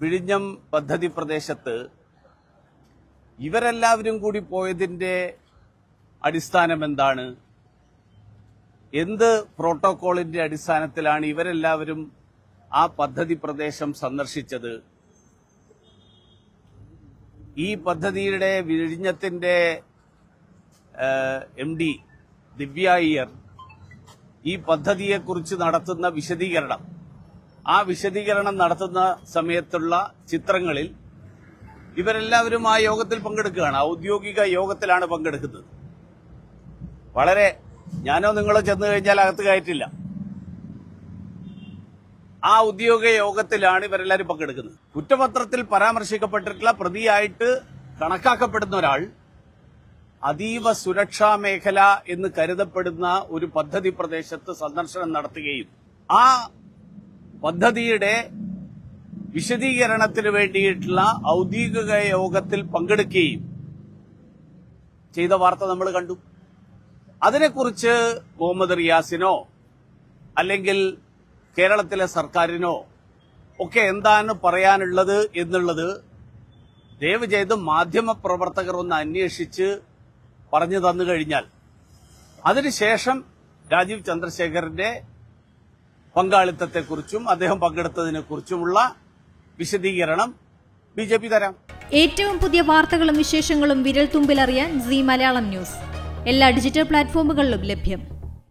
വിഴിഞ്ഞം പദ്ധതി പ്രദേശത്ത് ഇവരെല്ലാവരും കൂടി പോയതിന്റെ അടിസ്ഥാനം എന്താണ്? എന്ത് പ്രോട്ടോകോളിന്റെ അടിസ്ഥാനത്തിലാണ് ഇവരെല്ലാവരും ആ പദ്ധതി പ്രദേശം സന്ദർശിച്ചത്? ഈ പദ്ധതിയുടെ വിഴിഞ്ഞത്തിന്റെ എം ഡി ദിവ്യ അയ്യർ ഈ പദ്ധതിയെക്കുറിച്ച് നടത്തുന്ന വിശദീകരണം ആ വിശദീകരണം നടത്തുന്ന സമയത്തുള്ള ചിത്രങ്ങളിൽ ഇവരെല്ലാവരും ആ യോഗത്തിൽ പങ്കെടുക്കുകയാണ്. ഔദ്യോഗിക യോഗത്തിലാണ് പങ്കെടുക്കുന്നത്. വളരെ ഞാനോ നിങ്ങളോ ചെന്ന് കഴിഞ്ഞാൽ അകത്ത് കയറ്റില്ല. ആ ഔദ്യോഗിക യോഗത്തിലാണ് ഇവരെല്ലാവരും പങ്കെടുക്കുന്നത്. കുറ്റപത്രത്തിൽ പരാമർശിക്കപ്പെട്ടിട്ടുള്ള പ്രതിയായിട്ട് കണക്കാക്കപ്പെടുന്ന ഒരാൾ അതീവ സുരക്ഷാ മേഖല എന്ന് കരുതപ്പെടുന്ന ഒരു പദ്ധതി പ്രദേശത്ത് സന്ദർശനം നടത്തുകയും ആ പദ്ധതിയുടെ വിശദീകരണത്തിന് വേണ്ടിയിട്ടുള്ള ഔദ്യോഗിക യോഗത്തിൽ പങ്കെടുക്കുകയും ചെയ്ത വാർത്ത നമ്മൾ കണ്ടു. അതിനെക്കുറിച്ച് മുഹമ്മദ് റിയാസിനോ അല്ലെങ്കിൽ കേരളത്തിലെ സർക്കാരിനോ ഒക്കെ എന്താണ് പറയാനുള്ളത് എന്നുള്ളത് ദയവ് ചെയ്ത് മാധ്യമ പ്രവർത്തകർ ഒന്ന് അന്വേഷിച്ച് പറഞ്ഞു തന്നു കഴിഞ്ഞാൽ. അതിനുശേഷം രാജീവ് ചന്ദ്രശേഖരന്റെ പങ്കാളിത്തത്തെക്കുറിച്ചും അദ്ദേഹം പങ്കെടുത്തതിനെക്കുറിച്ചുമുള്ള വിശദീകരണം ബി ജെ പി തരാം. ഏറ്റവും പുതിയ വാർത്തകളും വിശേഷങ്ങളും വിരൽ തുമ്പിലറിയാൻ സി മലയാളം ന്യൂസ്. എല്ലാ ഡിജിറ്റൽ പ്ലാറ്റ്ഫോമുകളിലും ലഭ്യം.